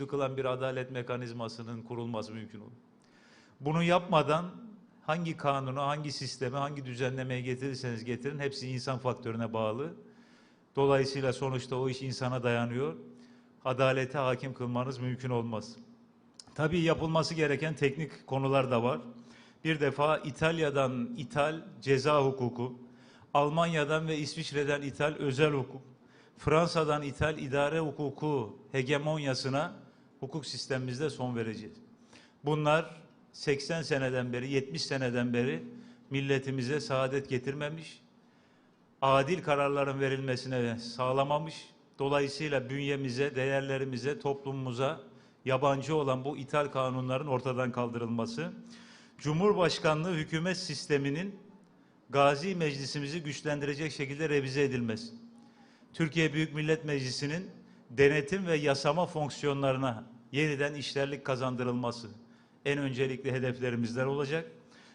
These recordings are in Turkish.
güçlü kılan bir adalet mekanizmasının kurulması mümkün olur. Bunu yapmadan hangi kanunu, hangi sisteme, hangi düzenlemeye getirirseniz getirin hepsi insan faktörüne bağlı. Dolayısıyla sonuçta o iş insana dayanıyor. Adalete hakim kılmanız mümkün olmaz. Tabii yapılması gereken teknik konular da var. Bir defa İtalya'dan ithal ceza hukuku, Almanya'dan ve İsviçre'den ithal özel hukuk, Fransa'dan ithal idare hukuku hegemonyasına hukuk sistemimizde son vereceğiz. Bunlar 80 seneden beri, 70 seneden beri milletimize saadet getirmemiş, adil kararların verilmesine sağlamamış. Dolayısıyla bünyemize, değerlerimize, toplumumuza yabancı olan bu ithal kanunların ortadan kaldırılması, Cumhurbaşkanlığı hükümet sisteminin Gazi Meclisimizi güçlendirecek şekilde revize edilmesi, Türkiye Büyük Millet Meclisi'nin denetim ve yasama fonksiyonlarına yeniden işlerlik kazandırılması en öncelikli hedeflerimizden olacak.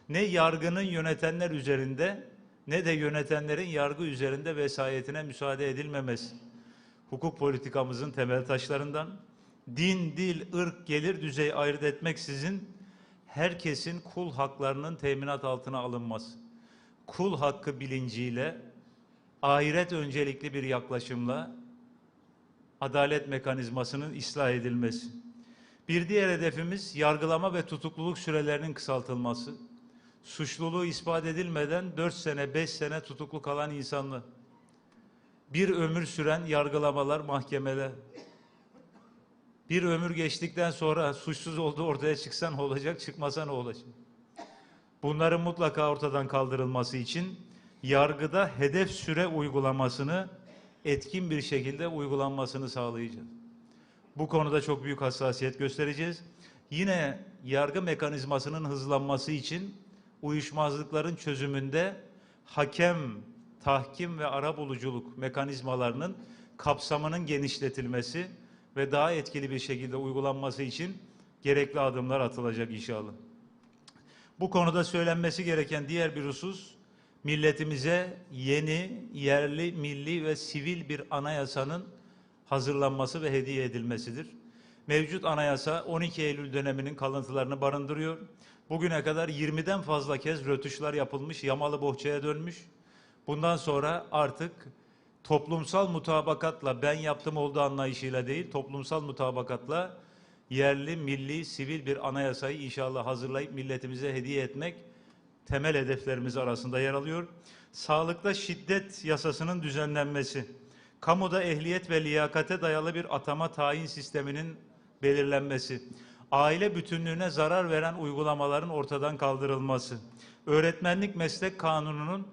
Ne yargının yönetenler üzerinde ne de yönetenlerin yargı üzerinde vesayetine müsaade edilmemesi. Hukuk politikamızın temel taşlarından din, dil, ırk, gelir düzeyi ayırt etmeksizin herkesin kul haklarının teminat altına alınması. Kul hakkı bilinciyle ahiret öncelikli bir yaklaşımla adalet mekanizmasının ıslah edilmesi. Bir diğer hedefimiz yargılama ve tutukluluk sürelerinin kısaltılması. Suçluluğu ispat edilmeden 4 sene, 5 sene tutuklu kalan insanlar. Bir ömür süren yargılamalar mahkemede. Bir ömür geçtikten sonra suçsuz olduğu ortaya çıksa ne olacak, çıkmasa olacak? Bunların mutlaka ortadan kaldırılması için yargıda hedef süre uygulamasını etkin bir şekilde uygulanmasını sağlayacağız. Bu konuda çok büyük hassasiyet göstereceğiz. Yine yargı mekanizmasının hızlanması için uyuşmazlıkların çözümünde hakem, tahkim ve arabuluculuk mekanizmalarının kapsamının genişletilmesi ve daha etkili bir şekilde uygulanması için gerekli adımlar atılacak inşallah. Bu konuda söylenmesi gereken diğer bir husus, milletimize yeni, yerli, milli ve sivil bir anayasanın hazırlanması ve hediye edilmesidir. Mevcut anayasa 12 Eylül döneminin kalıntılarını barındırıyor. Bugüne kadar 20'den fazla kez rötuşlar yapılmış, yamalı bohçaya dönmüş. Bundan sonra artık toplumsal mutabakatla ben yaptım olduğu anlayışıyla değil, toplumsal mutabakatla yerli, milli, sivil bir anayasayı inşallah hazırlayıp milletimize hediye etmek temel hedeflerimiz arasında yer alıyor. Sağlıkta şiddet yasasının düzenlenmesi, kamuda ehliyet ve liyakate dayalı bir atama tayin sisteminin belirlenmesi, aile bütünlüğüne zarar veren uygulamaların ortadan kaldırılması, öğretmenlik meslek kanununun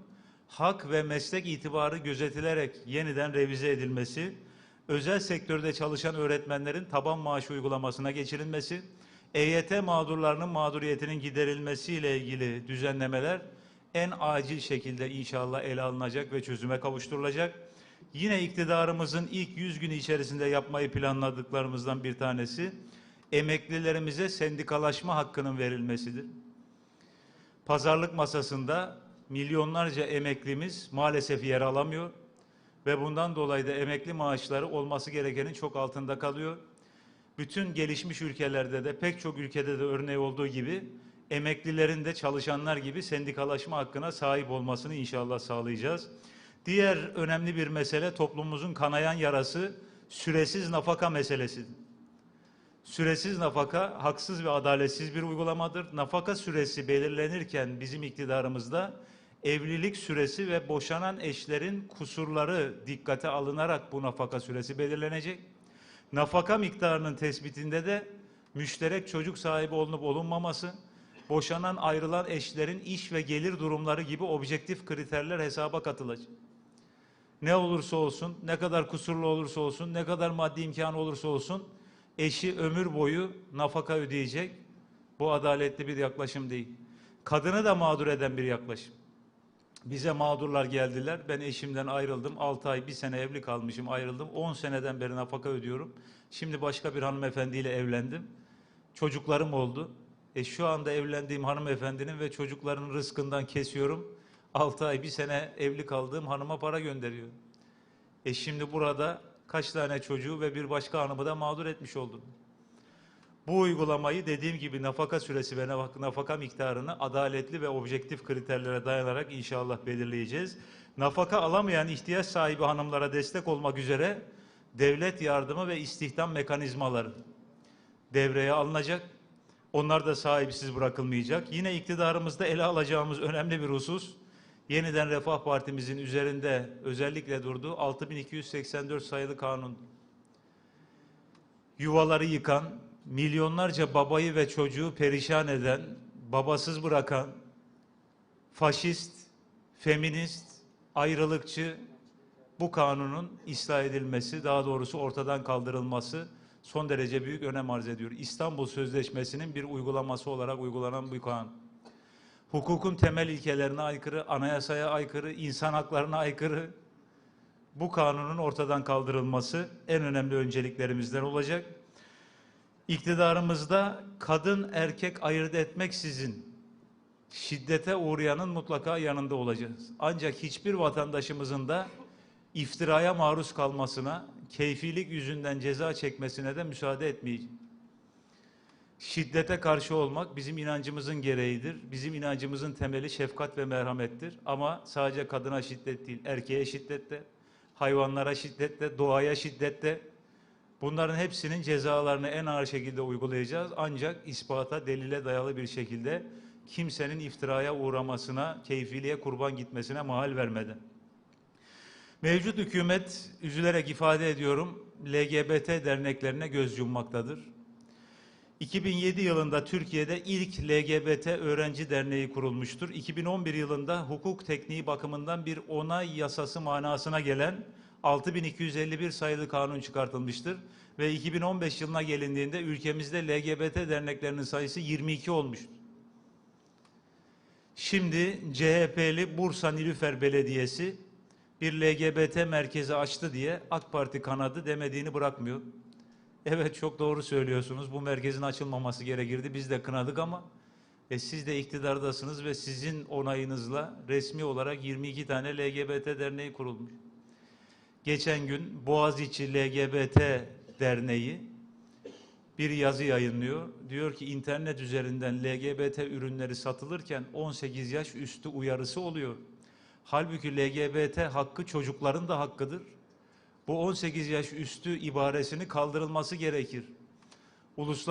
hak ve meslek itibarı gözetilerek yeniden revize edilmesi, özel sektörde çalışan öğretmenlerin taban maaş uygulamasına geçirilmesi, EYT mağdurlarının mağduriyetinin giderilmesiyle ilgili düzenlemeler en acil şekilde inşallah ele alınacak ve çözüme kavuşturulacak. Yine iktidarımızın ilk 100 günü içerisinde yapmayı planladıklarımızdan bir tanesi emeklilerimize sendikalaşma hakkının verilmesidir. Pazarlık masasında milyonlarca emeklimiz maalesef yer alamıyor ve bundan dolayı da emekli maaşları olması gerekenin çok altında kalıyor. Bütün gelişmiş ülkelerde de pek çok ülkede de örneği olduğu gibi emeklilerin de çalışanlar gibi sendikalaşma hakkına sahip olmasını inşallah sağlayacağız. Diğer önemli bir mesele toplumumuzun kanayan yarası süresiz nafaka meselesidir. Süresiz nafaka haksız ve adaletsiz bir uygulamadır. Nafaka süresi belirlenirken bizim iktidarımızda evlilik süresi ve boşanan eşlerin kusurları dikkate alınarak bu nafaka süresi belirlenecek. Nafaka miktarının tespitinde de müşterek çocuk sahibi olunup olunmaması, boşanan ayrılan eşlerin iş ve gelir durumları gibi objektif kriterler hesaba katılacak. Ne olursa olsun, ne kadar kusurlu olursa olsun, ne kadar maddi imkanı olursa olsun eşi ömür boyu nafaka ödeyecek. Bu adaletli bir yaklaşım değil. Kadını da mağdur eden bir yaklaşım. Bize mağdurlar geldiler. Ben eşimden ayrıldım. 6 ay, bir sene evli kalmışım, ayrıldım. 10 seneden beri nafaka ödüyorum. Şimdi başka bir hanımefendiyle evlendim. Çocuklarım oldu. E şu anda evlendiğim hanımefendinin ve çocukların rızkından kesiyorum. 6 ay, bir sene evli kaldığım hanıma para gönderiyor. E şimdi burada kaç tane çocuğu ve bir başka hanımı da mağdur etmiş oldum. Bu uygulamayı dediğim gibi nafaka süresi ve nafaka- miktarını adaletli ve objektif kriterlere dayanarak inşallah belirleyeceğiz. Nafaka alamayan ihtiyaç sahibi hanımlara destek olmak üzere devlet yardımı ve istihdam mekanizmaları devreye alınacak. Onlar da sahipsiz bırakılmayacak. Yine iktidarımızda ele alacağımız önemli bir husus, yeniden Refah Partimizin üzerinde özellikle durduğu 6284 sayılı kanun. Yuvaları yıkan, milyonlarca babayı ve çocuğu perişan eden, babasız bırakan, faşist, feminist, ayrılıkçı bu kanunun ıslah edilmesi, daha doğrusu ortadan kaldırılması son derece büyük önem arz ediyor. İstanbul Sözleşmesi'nin bir uygulaması olarak uygulanan bu kanun. Hukukun temel ilkelerine aykırı, anayasaya aykırı, insan haklarına aykırı bu kanunun ortadan kaldırılması en önemli önceliklerimizden olacak. İktidarımızda kadın erkek ayırt etmeksizin şiddete uğrayanın mutlaka yanında olacağız. Ancak hiçbir vatandaşımızın da iftiraya maruz kalmasına, keyfilik yüzünden ceza çekmesine de müsaade etmeyeceğiz. Şiddete karşı olmak bizim inancımızın gereğidir. Bizim inancımızın temeli şefkat ve merhamettir. Ama sadece kadına şiddet değil, erkeğe şiddet de, hayvanlara şiddet de, doğaya şiddet de, Bunların hepsinin cezalarını en ağır şekilde uygulayacağız. Ancak ispata, delile dayalı bir şekilde kimsenin iftiraya uğramasına, keyfiliğe kurban gitmesine mahal vermeden. Mevcut hükümet, üzülerek ifade ediyorum, LGBT derneklerine göz yummaktadır. 2007 yılında Türkiye'de ilk LGBT öğrenci derneği kurulmuştur. 2011 yılında hukuk tekniği bakımından bir onay yasası manasına gelen 6251 sayılı kanun çıkartılmıştır ve 2015 yılına gelindiğinde ülkemizde LGBT derneklerinin sayısı 22 olmuştur. Şimdi CHP'li Bursa Nilüfer Belediyesi bir LGBT merkezi açtı diye AK Parti kanadı demediğini bırakmıyor. Evet çok doğru söylüyorsunuz. Bu merkezin açılmaması gerekirdi. Biz de kınadık ama e, siz de iktidardasınız ve sizin onayınızla resmi olarak 22 tane LGBT derneği kurulmuş. Geçen gün Boğaziçi LGBT Derneği bir yazı yayınlıyor. Diyor ki internet üzerinden LGBT ürünleri satılırken 18 yaş üstü uyarısı oluyor. Halbuki LGBT hakkı çocukların da hakkıdır. Bu 18 yaş üstü ibaresini kaldırılması gerekir. Uluslar